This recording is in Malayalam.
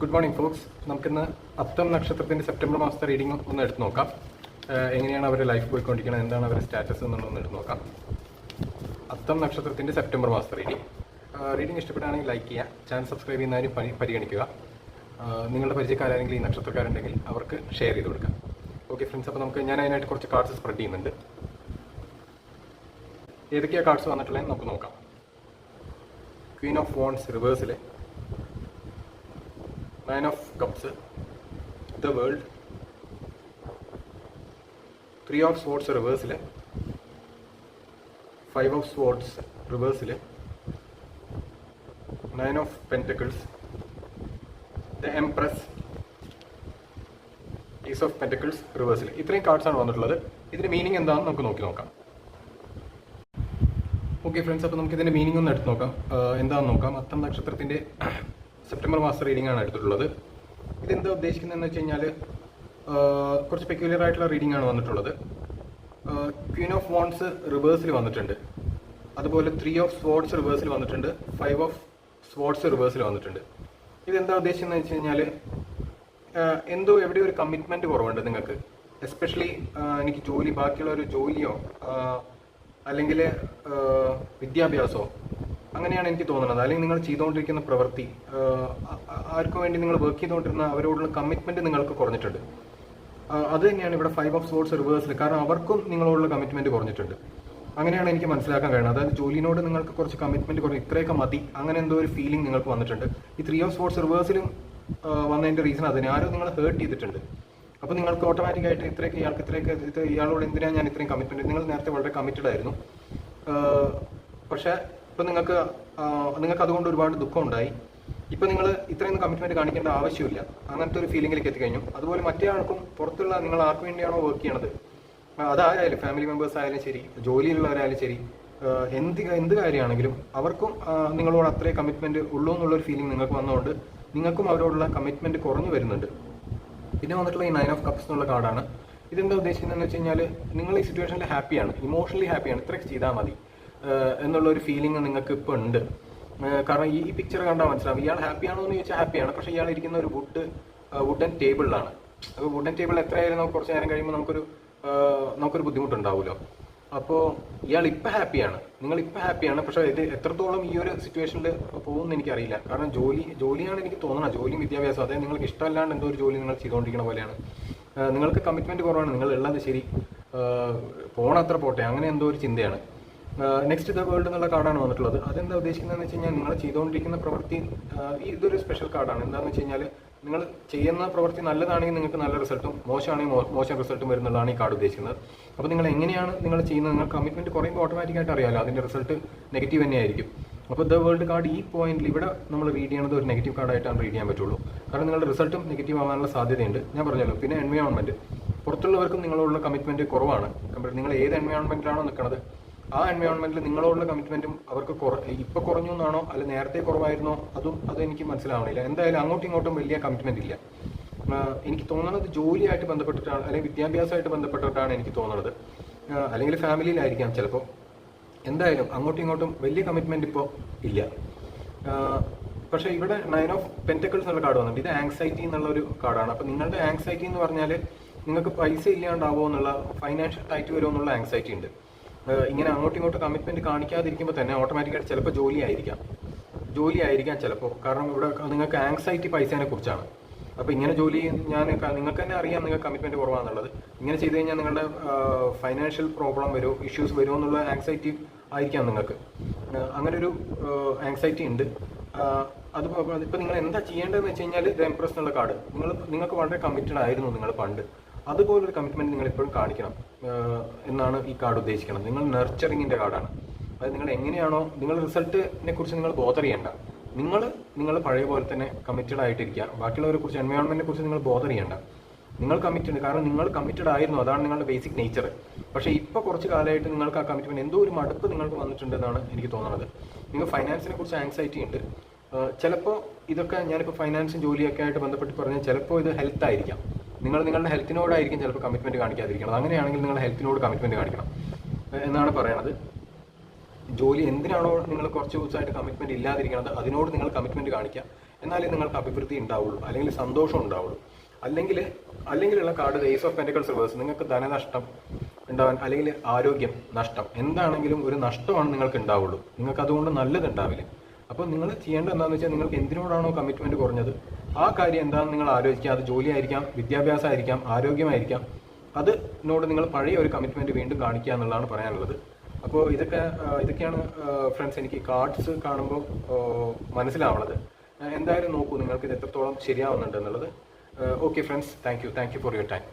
ഗുഡ് മോർണിംഗ് ഫോക്സ് നമുക്കിന്ന് അത്തം നക്ഷത്രത്തിന്റെ സെപ്റ്റംബർ മാസത്തെ റീഡിംഗ് ഒന്ന് എടുത്ത് നോക്കാം. എങ്ങനെയാണ് അവരുടെ ലൈഫ് പോയിക്കൊണ്ടിരിക്കുന്നത് എന്താണ് അവരുടെ സ്റ്റാറ്റസ് എന്നുള്ളതൊന്ന് എടുത്ത് നോക്കാം. അത്തം നക്ഷത്രത്തിന്റെ സെപ്റ്റംബർ മാസത്തെ റീഡിംഗ് റീഡിംഗ് ഇഷ്ടപ്പെടുകയാണെങ്കിൽ ലൈക്ക് ചെയ്യുക. ചാനൽ സബ്സ്ക്രൈബ് ചെയ്യുന്നതിന് പരി പരിഗണിക്കുക. നിങ്ങളുടെ പരിചയക്കാരെങ്കിലും ഈ നക്ഷത്രക്കാരുണ്ടെങ്കിൽ അവർക്ക് ഷെയർ ചെയ്ത് കൊടുക്കാം ഓക്കെ ഫ്രണ്ട്സ് അപ്പോൾ നമുക്ക് ഞാൻ അതിനായിട്ട് കുറച്ച് കാർഡ്സ് സ്പ്രെഡ് ചെയ്യുന്നുണ്ട്. ഏതൊക്കെയാണ് കാർഡ്സ് വന്നിട്ടുള്ളതെന്ന് നമുക്ക് നോക്കാം. Queen of wands റിവേഴ്സിൽ nine of cups the world three of swords റിവേഴ്സിൽ five of swords റിവേഴ്സിൽ nine of pentacles the empress ace of pentacles റിവേഴ്സിൽ ഇത്രയും കാർഡ്സ് ആണ് വന്നിട്ടുള്ളത്. ഇതിന്റെ മീനിങ് എന്താണെന്ന് നമുക്ക് നോക്കി നോക്കാം. ഓക്കെ ഫ്രണ്ട്സ് അപ്പോൾ നമുക്ക് ഇതിന്റെ മീനിങ് ഒന്ന് എടുത്ത് നോക്കാം. എന്താണെന്ന് നോക്കാം? അത്തം നക്ഷത്രത്തിന്റെ സെപ്റ്റംബർ മാസ റീഡിംഗ് ആണ് എടുത്തിട്ടുള്ളത്. ഇതെന്താ ഉദ്ദേശിക്കുന്നതെന്ന് വെച്ച് കഴിഞ്ഞാൽ കുറച്ച് പെക്യുലർ ആയിട്ടുള്ള റീഡിംഗ് ആണ് വന്നിട്ടുള്ളത്. ക്വീൻ ഓഫ് വോൺസ് റിവേഴ്സിൽ വന്നിട്ടുണ്ട്. അതുപോലെ ത്രീ ഓഫ് സ്പോർട്സ് റിവേഴ്സിൽ വന്നിട്ടുണ്ട്. ഫൈവ് ഓഫ് സ്പോർട്സ് റിവേഴ്സിൽ വന്നിട്ടുണ്ട്. ഇതെന്താ ഉദ്ദേശിക്കുന്നത് വെച്ച് കഴിഞ്ഞാൽ എന്തോ എവിടെ ഒരു കമ്മിറ്റ്മെന്റ് കുറവുണ്ട് നിങ്ങൾക്ക്. എസ്പെഷ്യലി എനിക്ക് ജോലി ബാക്കിയുള്ള ഒരു ജോലിയോ അല്ലെങ്കിൽ വിദ്യാഭ്യാസമോ അങ്ങനെയാണ് എനിക്ക് തോന്നുന്നത്. അല്ലെങ്കിൽ നിങ്ങൾ ചെയ്തുകൊണ്ടിരിക്കുന്ന പ്രവൃത്തി ആർക്കു വേണ്ടി നിങ്ങൾ വർക്ക് ചെയ്തുകൊണ്ടിരുന്ന അവരോടുള്ള കമ്മിറ്റ്മെന്റ് നിങ്ങൾക്ക് കുറഞ്ഞിട്ടുണ്ട്. അത് തന്നെയാണ് ഇവിടെ ഫൈവ് ഓഫ് സോർട്സ് റിവേഴ്സിൽ കാരണം അവർക്കും നിങ്ങളോടുള്ള കമ്മിറ്റ്മെന്റ് കുറഞ്ഞിട്ടുണ്ട്. അങ്ങനെയാണ് എനിക്ക് മനസ്സിലാക്കാൻ കഴിയുന്നത്. അതായത് ജോലിനോട് നിങ്ങൾക്ക് കുറച്ച് കമ്മിറ്റ്മെന്റ് കുറഞ്ഞു ഇത്രയൊക്കെ മതി. അങ്ങനെ എന്തോ ഒരു ഫീലിംഗ് നിങ്ങൾക്ക് വന്നിട്ടുണ്ട്. ഈ ത്രീ ഓഫ് സ്പോർട്സ് റിവേഴ്സിലും വന്നതിന്റെ റീസൺ അതിന്. ആരോ നിങ്ങൾ ഹേർട്ട് ചെയ്തിട്ടുണ്ട്. അപ്പോൾ നിങ്ങൾക്ക് ഓട്ടോമാറ്റിക് ആയിട്ട് ഇത്രയൊക്കെ ഇയാൾക്ക് ഇത്രയൊക്കെ ഇത് ഇയാളോട് എന്തിനാണ് ഞാൻ ഇത്രയും കമ്മിറ്റ്മെന്റ് നിങ്ങൾ നേരത്തെ വളരെ കമ്മിറ്റഡ് ആയിരുന്നു. പക്ഷേ ഇപ്പൊ നിങ്ങൾക്ക് നിങ്ങൾക്ക് അതുകൊണ്ട് ഒരുപാട് ദുഃഖം ഉണ്ടായി ഇപ്പൊ നിങ്ങൾ ഇത്രയൊന്നും കമ്മിറ്റ്മെന്റ് കാണിക്കേണ്ട ആവശ്യമില്ല. അങ്ങനത്തെ ഒരു ഫീലിംഗിലേക്ക് എത്തിക്കഴിഞ്ഞു. അതുപോലെ മറ്റേ ആൾക്കും പുറത്തുള്ള നിങ്ങൾ ആർക്ക് വേണ്ടിയാണോ വർക്ക് ചെയ്യണത്? അതായാലും ഫാമിലി മെമ്പേഴ്സ് ആയാലും ശരി ജോലിയിലുള്ളവരായാലും ശരി എന്ത് എന്ത് കാര്യമാണെങ്കിലും അവർക്കും നിങ്ങളോട് അത്രയും കമ്മിറ്റ്മെന്റ് ഉള്ളൂ എന്നുള്ളൊരു ഫീലിംഗ് നിങ്ങൾക്ക് വന്നതുകൊണ്ട് നിങ്ങൾക്കും അവരോടുള്ള കമ്മിറ്റ്മെന്റ് കുറഞ്ഞു വരുന്നുണ്ട്. പിന്നെ വന്നിട്ടുള്ള ഈ നയൻ ഓഫ് കപ്സ് എന്നുള്ള കാർഡാണ് ഇതെന്താ ഉദ്ദേശിക്കുന്നതെന്ന് വെച്ച് കഴിഞ്ഞാൽ നിങ്ങൾ ഈ സിറ്റുവേഷനിൽ ഹാപ്പിയാണ് ഇമോഷണലി ഹാപ്പിയാണ് ഇത്രയൊക്കെ ചെയ്താൽ മതി. എന്നുള്ള ഒരു ഫീലിംഗ് നിങ്ങൾക്ക് ഇപ്പോൾ ഉണ്ട്. കാരണം ഈ പിക്ചർ കണ്ടാൽ മനസ്സിലാവും. ഇയാൾ ഹാപ്പിയാണോ എന്ന് ചോദിച്ചാൽ ഹാപ്പിയാണ് പക്ഷെ ഇയാൾ ഇരിക്കുന്ന ഒരു വുഡ് വുഡൻ ടേബിളിലാണ് അപ്പോൾ വുഡൻ ടേബിൾ എത്രയായാലും കുറച്ച് നേരം കഴിയുമ്പോൾ നമുക്കൊരു നമുക്കൊരു ബുദ്ധിമുട്ടുണ്ടാവുമല്ലോ അപ്പോൾ ഇയാൾ ഇപ്പം ഹാപ്പിയാണ് നിങ്ങൾ ഇപ്പം ഹാപ്പിയാണ് പക്ഷേ ഇത് എത്രത്തോളം ഈ ഒരു സിറ്റുവേഷനിൽ പോകുമെന്ന് എനിക്കറിയില്ല. കാരണം ജോലി ജോലിയാണ് എനിക്ക് തോന്നുന്നത് ജോലിയും വിദ്യാഭ്യാസം അതായത് നിങ്ങൾക്ക് ഇഷ്ടമല്ലാണ്ട് എന്തോ ഒരു ജോലി നിങ്ങൾ ചെയ്തുകൊണ്ടിരിക്കുന്ന പോലെയാണ്. നിങ്ങൾക്ക് കമ്മിറ്റ്മെന്റ് കുറവാണ്. നിങ്ങൾ ഉള്ളത് ശരി പോണത്ര പോട്ടെ. അങ്ങനെ എന്തോ ഒരു ചിന്തയാണ്. നെക്സ്റ്റ് ദ വേൾഡ് എന്നുള്ള കാർഡാണ് വന്നിട്ടുള്ളത്. അതെന്താ ഉദ്ദേശിക്കുന്നതെന്ന് വെച്ച് കഴിഞ്ഞാൽ നിങ്ങൾ ചെയ്തുകൊണ്ടിരിക്കുന്ന പ്രവൃത്തി ഇതൊരു സ്പെഷ്യൽ കാർഡാണ്. എന്താണെന്ന് വെച്ച് കഴിഞ്ഞാൽ നിങ്ങൾ ചെയ്യുന്ന പ്രവൃത്തി നല്ലതാണെങ്കിൽ നിങ്ങൾക്ക് നല്ല റിസൾട്ടും മോശമാണെങ്കിൽ മോശം റിസൾട്ടും വരുന്നുള്ളതാണ് ഈ കാർഡ് ഉദ്ദേശിക്കുന്നത്. അപ്പോൾ നിങ്ങൾ എങ്ങനെയാണ് നിങ്ങൾ ചെയ്യുന്നത്? നിങ്ങൾ കമ്മിറ്റ്മെന്റ് കുറയുമ്പോൾ ഓട്ടോമാറ്റിക്കായിട്ട് അറിയാമല്ലോ അതിന്റെ റിസൾട്ട് നെഗറ്റീവ് തന്നെയായിരിക്കും അപ്പോൾ ദ വേൾഡ് കാർഡ് ഈ പോയിന്റിൽ ഇവിടെ നമ്മൾ റീഡ് ചെയ്യണത് ഒരു നെഗറ്റീവ് കാർഡായിട്ടാണ് റീഡ് ചെയ്യാൻ പറ്റുള്ളൂ. കാരണം നിങ്ങളുടെ റിസൾട്ടും നെഗറ്റീവ് ആവാനുള്ള സാധ്യതയുണ്ട്. ഞാൻ പറഞ്ഞല്ലോ പിന്നെ എൻവയോൺമെന്റ് പുറത്തുള്ളവർക്കും നിങ്ങളോടുള്ള കമ്മിറ്റ്മെന്റ് കുറവാണ്. നിങ്ങൾ ഏത് എൻവയോൺമെന്റിലാണോ നിൽക്കുന്നത് ആ എൻവയോൺമെന്റിൽ നിങ്ങളോടുള്ള കമ്മിറ്റ്മെന്റും അവർക്ക് ഇപ്പൊ കുറഞ്ഞു എന്നാണോ? അല്ല നേരത്തെ കുറവായിരുന്നോ? അതും അത് എനിക്ക് മനസ്സിലാവണില്ല. എന്തായാലും അങ്ങോട്ടും ഇങ്ങോട്ടും വലിയ കമ്മിറ്റ്മെന്റ് ഇല്ല. എനിക്ക് തോന്നുന്നത് ജോലിയായിട്ട് ബന്ധപ്പെട്ടിട്ടാണ് അല്ലെങ്കിൽ വിദ്യാഭ്യാസമായിട്ട് ബന്ധപ്പെട്ടിട്ടാണ് എനിക്ക് തോന്നുന്നത്. അല്ലെങ്കിൽ ഫാമിലിയിലായിരിക്കാം ചിലപ്പോൾ എന്തായാലും അങ്ങോട്ടും ഇങ്ങോട്ടും വലിയ കമ്മിറ്റ്മെന്റ് ഇപ്പോൾ ഇല്ല. പക്ഷേ ഇവിടെ നയൻ ഓഫ് പെന്റക്കിൾസ് എന്നുള്ള കാർഡ് വന്നിട്ടുണ്ട്. ഇത് ആങ്സൈറ്റി എന്നുള്ള ഒരു കാർഡാണ് അപ്പോൾ നിങ്ങളുടെ ആങ്സൈറ്റി എന്ന് പറഞ്ഞാൽ നിങ്ങൾക്ക് പൈസ ഇല്ലാണ്ടാവോ എന്നുള്ള ഫൈനാൻഷ്യൽ ടൈറ്റ് വരുമോ എന്നുള്ള ആങ്സൈറ്റി ഉണ്ട്. ഇങ്ങനെ അങ്ങോട്ടും ഇങ്ങോട്ടും കമ്മിറ്റ്മെന്റ് കാണിക്കാതിരിക്കുമ്പോൾ തന്നെ ഓട്ടോമാറ്റിക്കായിട്ട് ചിലപ്പോൾ ജോലി ആയിരിക്കാം ജോലി ആയിരിക്കാം ചിലപ്പോൾ കാരണം ഇവിടെ നിങ്ങൾക്ക് ആങ്സൈറ്റി പൈസേനെ കുറിച്ചാണ്. അപ്പോൾ ഇങ്ങനെ ജോലി ഞാൻ നിങ്ങൾക്ക് തന്നെ അറിയാം നിങ്ങൾക്ക് കമ്മിറ്റ്മെന്റ് കുറവാണെന്നുള്ളത് ഇങ്ങനെ ചെയ്ത് കഴിഞ്ഞാൽ നിങ്ങളുടെ ഫൈനാൻഷ്യൽ പ്രോബ്ലം വരും ഇഷ്യൂസ് വരുമോ എന്നുള്ള ആങ്സൈറ്റി ആയിരിക്കാം നിങ്ങൾക്ക്. അങ്ങനെ ഒരു ആങ്സൈറ്റി ഉണ്ട്. അത് ഇപ്പോൾ നിങ്ങൾ എന്താ ചെയ്യേണ്ടതെന്ന് വെച്ച് കഴിഞ്ഞാൽ ഇത് എംപ്രസ് എന്നുള്ള കാർഡ്. നിങ്ങൾ നിങ്ങൾക്ക് വളരെ കമ്മിറ്റഡ് ആയിരുന്നു നിങ്ങൾ പണ്ട്. അതുപോലൊരു കമ്മിറ്റ്മെന്റ് നിങ്ങൾ എപ്പോഴും കാണിക്കണം എന്നാണ് ഈ കാർഡ് ഉദ്ദേശിക്കുന്നത് നിങ്ങൾ നർച്ചറിങ്ങിന്റെ കാർഡാണ് അതായത് നിങ്ങൾ എങ്ങനെയാണോ നിങ്ങൾ റിസൾട്ടിനെ കുറിച്ച് നിങ്ങൾ ബോധർ ചെയ്യേണ്ട. നിങ്ങൾ നിങ്ങൾ പഴയ പോലെ തന്നെ കമ്മിറ്റഡ് ആയിട്ടിരിക്കുക. ബാക്കിയുള്ളവരെ കുറിച്ച് എൻവയോൺമെന്റിനെ കുറിച്ച് നിങ്ങൾ ബോധർ ചെയ്യേണ്ട. നിങ്ങൾ കമ്മിറ്റഡ് കാരണം നിങ്ങൾ കമ്മിറ്റഡ് ആയിരുന്നു. അതാണ് നിങ്ങളുടെ ബേസിക് നേച്ചർ പക്ഷേ ഇപ്പോൾ കുറച്ച് കാലമായിട്ട് നിങ്ങൾക്ക് ആ കമ്മിറ്റ്മെന്റ് എന്തോ ഒരു മടുപ്പ് നിങ്ങൾക്ക് വന്നിട്ടുണ്ടെന്നാണ് എനിക്ക് തോന്നുന്നത് നിങ്ങൾ ഫൈനാൻസിനെ കുറിച്ച് ആങ്സൈറ്റി ഉണ്ട്. ചിലപ്പോൾ ഇതൊക്കെ ഞാനിപ്പോൾ ഫൈനാൻസും ജോലിയൊക്കെ ആയിട്ട് ബന്ധപ്പെട്ട് പറഞ്ഞാൽ ചിലപ്പോൾ ഇത് ഹെൽത്ത് ആയിരിക്കാം. നിങ്ങൾ നിങ്ങളുടെ ഹെൽത്തിനോടായിരിക്കും ചിലപ്പോൾ കമ്മിറ്റ്മെന്റ് കാണിക്കാതിരിക്കണം. അങ്ങനെയാണെങ്കിൽ നിങ്ങൾ ഹെൽത്തിനോട് കമ്മിറ്റ്മെന്റ് കാണിക്കണം. എന്നാണ് പറയണത്? ജോലി എന്തിനാണോ നിങ്ങൾ കുറച്ച് ദിവസമായിട്ട് കമ്മിറ്റ്മെന്റ് ഇല്ലാതിരിക്കണത് അതിനോട് നിങ്ങൾ കമ്മിറ്റ്മെന്റ് കാണിക്കുക. എന്നാലേ നിങ്ങൾക്ക് അഭിവൃദ്ധി ഉണ്ടാവുള്ളൂ അല്ലെങ്കിൽ സന്തോഷം ഉണ്ടാവുള്ളൂ. അല്ലെങ്കിൽ അല്ലെങ്കിലുള്ള card ace of pentacles reverse നിങ്ങൾക്ക് ധനനഷ്ടം ഉണ്ടാവാൻ അല്ലെങ്കിൽ ആരോഗ്യം നഷ്ടം. എന്താണെങ്കിലും ഒരു നഷ്ടമാണ് നിങ്ങൾക്ക് ഉണ്ടാവുള്ളൂ. നിങ്ങൾക്ക് അതുകൊണ്ട് നല്ലത് ഉണ്ടാവില്ല. അപ്പോൾ നിങ്ങൾ ചെയ്യേണ്ടത് എന്താണെന്ന് വെച്ചാൽ നിങ്ങൾക്ക് എന്തിനോടാണോ കമ്മിറ്റ്മെന്റ് കുറഞ്ഞത്? ആ കാര്യം എന്താണെന്ന് നിങ്ങൾ ആലോചിക്കുക. അത് ജോലിയായിരിക്കാം വിദ്യാഭ്യാസമായിരിക്കാം ആരോഗ്യമായിരിക്കാം. അതിനോട് നിങ്ങൾ പഴയ ഒരു കമ്മിറ്റ്മെന്റ് വീണ്ടും കാണിക്കുക എന്നുള്ളതാണ് പറയാനുള്ളത്. അപ്പോൾ ഇതൊക്കെ ഇതൊക്കെയാണ് ഫ്രണ്ട്സ് എനിക്ക് കാർഡ്സ് കാണുമ്പോൾ മനസ്സിലാവണത് എന്തായാലും നോക്കൂ നിങ്ങൾക്ക് ഇത് എത്രത്തോളം ശരിയാവുന്നുണ്ട് എന്നുള്ളത്. Okay friends thank you thank you for your time